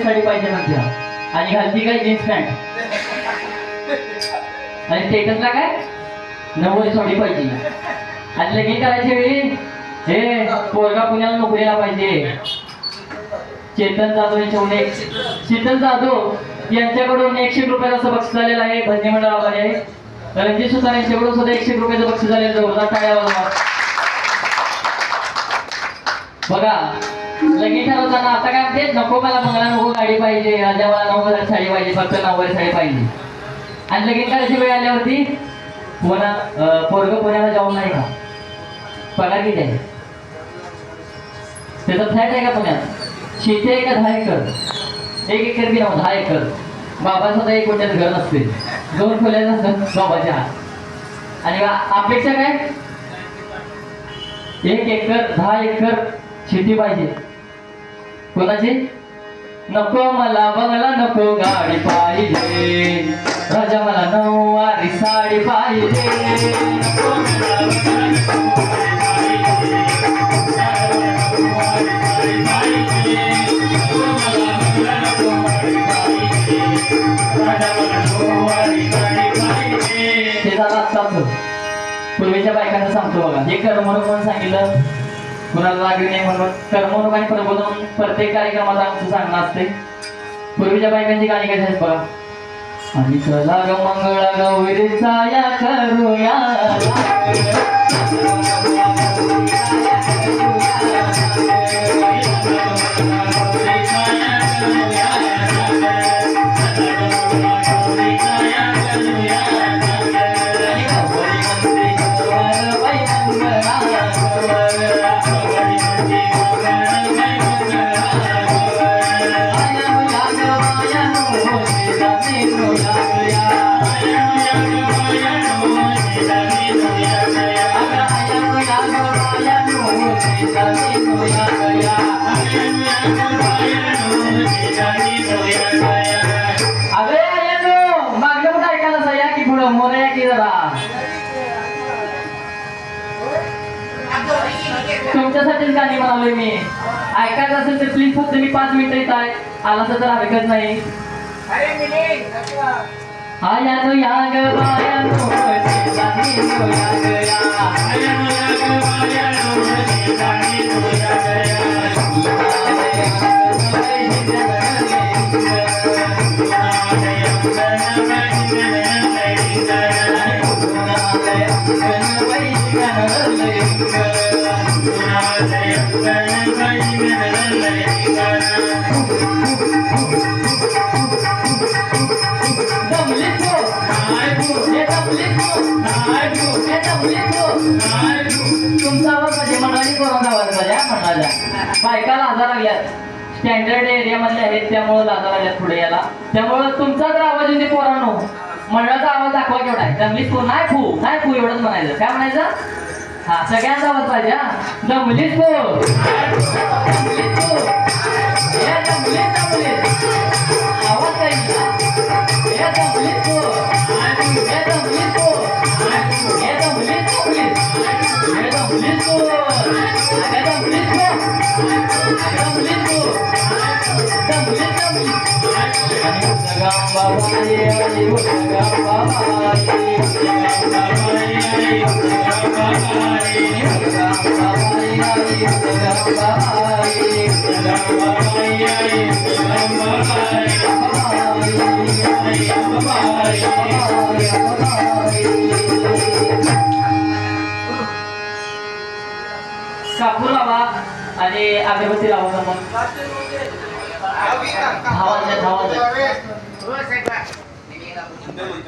नऊवारी साडी पाहिजे म्हणत्या आणि घालती काय जीन्स पॅन्ट? आणि स्टेटसला काय? नवरी साडी पाहिजे. आणि लगीन करायची वेळी हे पोरगा पुण्याला नोकरीला पाहिजे. चेतन जाधव यांच्याकडून चेतन जाधव यांच्याकडून एकशे रुपयाचं बक्षीस झालेलं आहे भजनी मंडळ आभारी आहे रणजित सुतार यांच्याकडून सुद्धा एकशे रुपयाचं बक्षीस झालेलं आहे. जोरदार टाळ्या बघा लगीन ठरवताना आता काय म्हणते नको मला मंगळा नको गाडी पाहिजे राजा मला नऊ साडी पाहिजे फक्त नऊवारी साडी पाहिजे. आणि लगेच करायची वेळ आल्यावरती मला पोरग पुण्याला जाऊन नाही का? पगार किती आहे? त्याचा फ्लॅट आहे का पुण्यात? शेती आहे का दहा एकर? एक एकर बी दहा एकर. बाबा सुद्धा एक कोट्यात घर नसते. दोन खोल्याचं असतं बाबाच्या आणि अपेक्षा काय? एक एकर दहा एकर शेती पाहिजे. कोणाची नको मला बंगला नको गाडी पाहिजे. राजा मला नऊवारी साडी पाहिजे. पूर्वीच्या बायकांना सांगतो बघा. हे कर्मणूक म्हणून सांगितलं. कुणाला लागली नाही म्हणून. कर्मणूक प्रबोधन प्रत्येक कार्यक्रमाला आमचं सांगणं असते पूर्वीच्या बायकांची गाणी कशी आहेत बघा. आणि चला ग मंगळा गौरीचा या करूया. तुमच्यासाठीच गाणी म्हणालोय मी. ऐकायचं असेल तर प्लीज फक्त मी पाच मिनिटं येत आहे. आला तर हरकत नाही. आयानो या ग बायानो शेजारी नो या ग या. आयानो या ग म्हणाल्या बायका लाजा लागल्यात. स्टँडर्ड एरियामधले आहेत त्यामुळे लाजा लागल्यात पुढे याला त्यामुळे तुमचा जर आवाज येते पोरांनो मंडळाचा आवाज दाखवा केवढा आहे. दमलीच पोर नाही फू नाही फू एवढंच म्हणायचं. काय म्हणायचं? हा सगळ्यांचा आवाज पाहिजे हा. दमलीच पोर दमलीच फू दमलीच आवाज पाहिजे हे. दमलीच कापूर लावा आणि अगरबत्ती लावा मग दहा वाजले Even la.